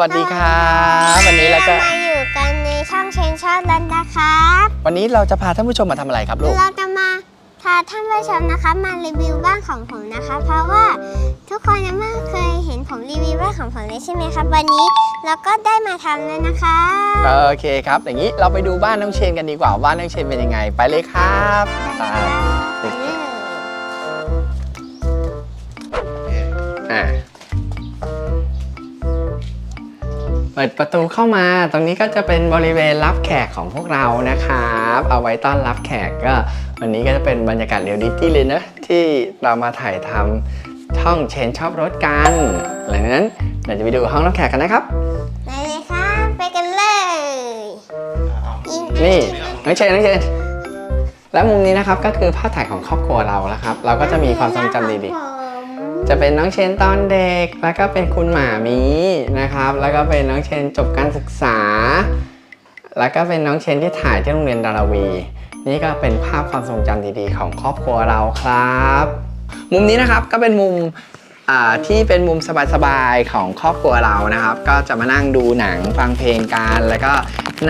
วัสดีครับวันนี้เราก็มาอยู่กันในช่องเชนชอบดันนะครับวันนี้เราจะพาท่านผู้ชมมาทำอะไรครับลูกเราจะมาพาท่านผู้ชมนะคะมารีวิวบ้านของผมนะคะ เพราะว่าทุกคนยังไม่เคยเห็นผมรีวิวบ้านของผมเลยใช่ไหมครับวันนี้เราก็ได้มาทำแล้วนะคะโอเคครับอย่างนี้เราไปดูบ้านน้องเชนกันดีกว่าบ้านน้องเชนเป็นยังไง ไปเลยครับตาม เปิดประตูเข้ามา ตรงนี้ก็จะเป็นบริเวณรับแขกของพวกเรานะครับ เอาไว้ต้อนรับแขกก็ วันนี้ก็จะเป็นบรรยากาศเรียลลิตี้เลยนะที่เรามาถ่ายทำช่องเชนชอบรถกันหลังจากนั้นเดี๋ยวจะไปดูห้องรับแขกกันนะครับ ไปเลยครับไปกันเลยอิงนี่น้องเชนน้องเชนแล้วมุมนี้นะครับก็คือภาพถ่ายของครอบครัวเราแล้วครับ เราก็จะมีความทรงจำดีๆผม จะเป็นน้องเชนตอนเด็ก แล้วก็เป็นคุณหมามีนะครับ แล้วก็เป็นน้องเชนจบการศึกษา แล้วก็เป็นน้องเชนที่ถ่ายที่โรงเรียนดาราวี นี่ก็เป็นภาพความทรงจำดีๆ ของครอบครัวเราครับ มุมนี้นะครับก็เป็นมุม ที่เป็นมุมสบายๆของครอบครัวเรานะครับ ก็จะมานั่งดูหนังฟังเพลงกันแล้วก็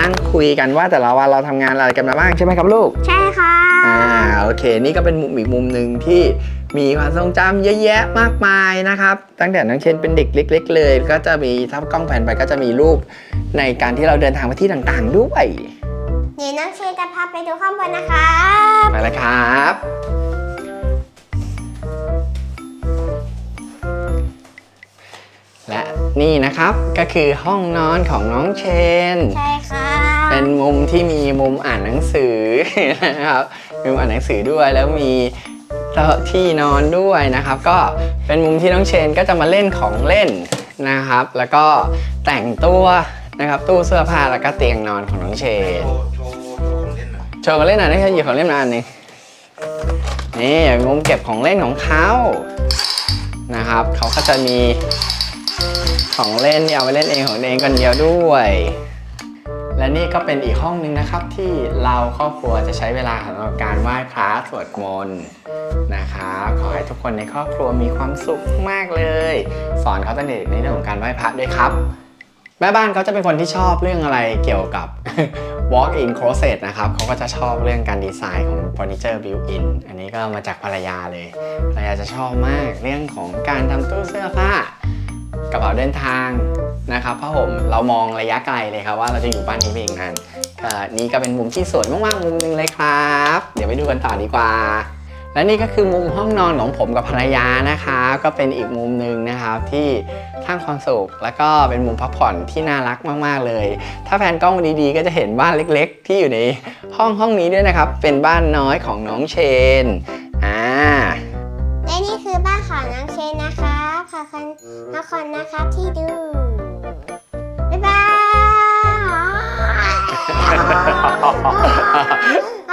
นั่งคุยกันว่าแต่ละวันเราทำงานอะไรกันมาบ้างใช่ไหมครับลูก ใช่ค่ะ อ่าโอเค นี่ก็เป็นมุมอีกมุมหนึ่งที่มีความทรงจำเยอะแยะมากมายนะครับ ตั้งแต่น้องเชนเป็นเด็กเล็ก ๆ เลย ก็จะมีถ้ากล้องแผ่นไปก็จะมีรูปในการที่เราเดินทางไปที่ต่างๆด้วย เดี๋ยวน้องเชนจะพาไปดูข้างบนนะครับมาแล้วครับ นี่นะครับก็คือห้องนอนของน้องเชน ใช่ค่ะเป็นมุมที่มีมุมอ่านหนังสือนะครับมีมุมอ่านหนังสือด้วยแล้วมีโต๊ะที่นอนด้วยนะครับ ก็เป็นมุมที่น้องเชนก็จะมาเล่นของเล่นนะครับ แล้วก็แต่งตัวนะครับตู้เสื้อผ้าแล้วก็เตียงนอนของน้องเชนโชว์โชว์โชว์ของเล่นหน่อยโชว์ของเล่นหน่อยนี่คือหยิบของเล่นมาอันหนึงนี่มุมเก็บของเล่นของเขานะครับเขาก็จะมี ของเล่นที่เอาไปเล่นเองของเองคนเดียวด้วย และนี่ก็เป็นอีกห้องหนึ่งนะครับที่เราครอบครัวจะใช้เวลาสำหรับการไหว้พระสวดมนต์นะครับขอให้ทุกคนในครอบครัวมีความสุขมากเลย สอนเขาตั้งแต่เด็กในเรื่องของการไหว้พระด้วยครับแม่บ้านเขาจะเป็นคนที่ชอบเรื่องอะไรเกี่ยวกับ walk-in closet นะครับเขาก็จะชอบเรื่องการดีไซน์ของเฟอร์นิเจอร์ built-in อันนี้ก็มาจากภรรยาเลย ภรรยาจะชอบมากเรื่องของการทำตู้เสื้อผ้า กระเป๋าเดินทางนะครับผ้าห่มเรามองระยะไกลเลยครับว่าเราจะอยู่บ้านนี้ไปอีกนานนี่ก็เป็นมุมที่สวยมากๆมุมหนึงเลยครับ เดี๋ยวไปดูกันต่อดีกว่า และนี่ก็คือมุมห้องนอนของผมกับภรรยานะคะก็เป็นอีกมุมหนึ่งนะครับที่สร้างความสุขแล้วก็เป็นมุมพักผ่อนที่น่ารักมากๆเลย ถ้าแฟนกล้องดีๆ ก็จะเห็นบ้านเล็ก ๆ ที่อยู่ในห้องห้องนี้ด้วยนะครับ เป็นบ้านน้อยของน้องเชน ทุกคนนะคะที่ดู บ๊ายบาย